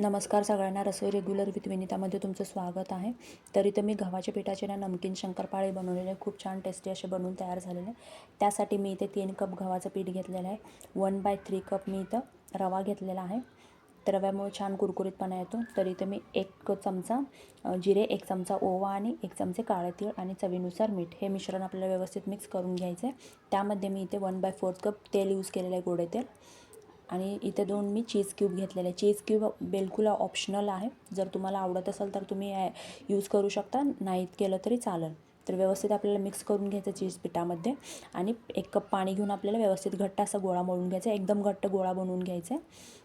नमस्कार सगळ्यांना रसोई regular with विनितामध्ये तुमचं स्वागत आहे. तर इथं मी गव्हाच्या पिठाचे ना नमकीन शंकरपाळे बनवलेले आहे खूप छान टेस्टी असे बनवून तयार झालेले आहे त्यासाठी मी इथे तीन कप गव्हाचं पीठ घेतलेलं आहे. वन बाय थ्री कप मी इथं रवा घेतलेला आहे. तर रव्यामुळे छान कुरकुरीतपणा येतो. तर मी एक चमचा जिरे एक चमचा ओवा आणि एक चमचे काळे तीळ आणि चवीनुसार मीठ हे मिश्रण आपल्याला व्यवस्थित मिक्स करून घ्यायचं आहे त्यामध्ये मी इथे वन बाय फोर्थ कप तेल यूज केलेलं आहे गोडे तेल. आणि इथे दोन मी चीज क्यूब घेतलेले. चीज क्यूब बिलकुल ऑप्शनल आहे. जर तुम्हाला आवडत असेल तर तुम्ही यूज करू शकता. नाहीत केलं तरी चालेल. तर व्यवस्थित आपल्याला मिक्स करून घ्यायचं चीज पिठामध्ये. आणि एक कप पाणी घेऊन आपल्याला व्यवस्थित घट्ट असा गोळा मळून घ्यायचा. एकदम घट्ट गोळा बनवून घ्यायचा आहे.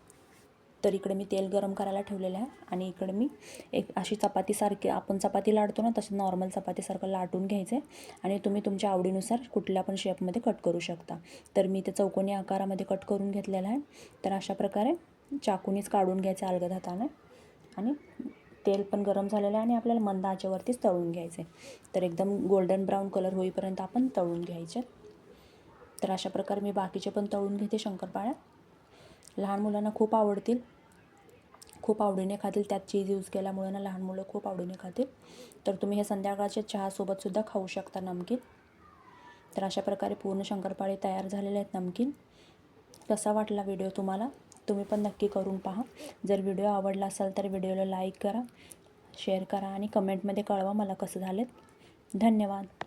तर इकडे मी तेल गरम करायला ठेवलेलं आहे आणि इकडे मी एक अशी चपातीसारखी आपण चपाती लाटतो ना तसं नॉर्मल चपातीसारखं लाटून घ्यायचं आहे आणि तुम्ही तुमच्या आवडीनुसार कुठल्या पण शेपमध्ये कट करू शकता. तर मी ते चौकोनी आकारामध्ये कट करून घेतलेलं आहे. तर अशा प्रकारे चाकूनीच काढून घ्यायचं अलगद हाताने आणि तेल पण गरम झालेलं आहे आणि आपल्याला मंद आचेवरतीच तळून घ्यायचं आहे तर एकदम गोल्डन ब्राऊन कलर होईपर्यंत आपण तळून घ्यायचे. तर अशा प्रकारे मी बाकीचे पण तळून घेते शंकरपाळ्या. लहान मुलांना खूप आवडतील. खूप आवडीने खातील. त्यात चीज यूज केल्यामुळे ना लहान मुलं खूप आवडीने खातील. तर तुम्ही हे संध्याकाळच्या चहासोबतसुद्धा खाऊ शकता नमकीन. तर अशा प्रकारे पूर्ण शंकरपाळे तयार झालेले आहेत नमकीन. कसा वाटला व्हिडिओ तुम्हाला? तुम्ही पण नक्की करून पहा. जर व्हिडिओ आवडला असेल तर व्हिडिओला लाईक करा शेअर करा आणि कमेंटमध्ये कळवा मला कसं झालेत. धन्यवाद.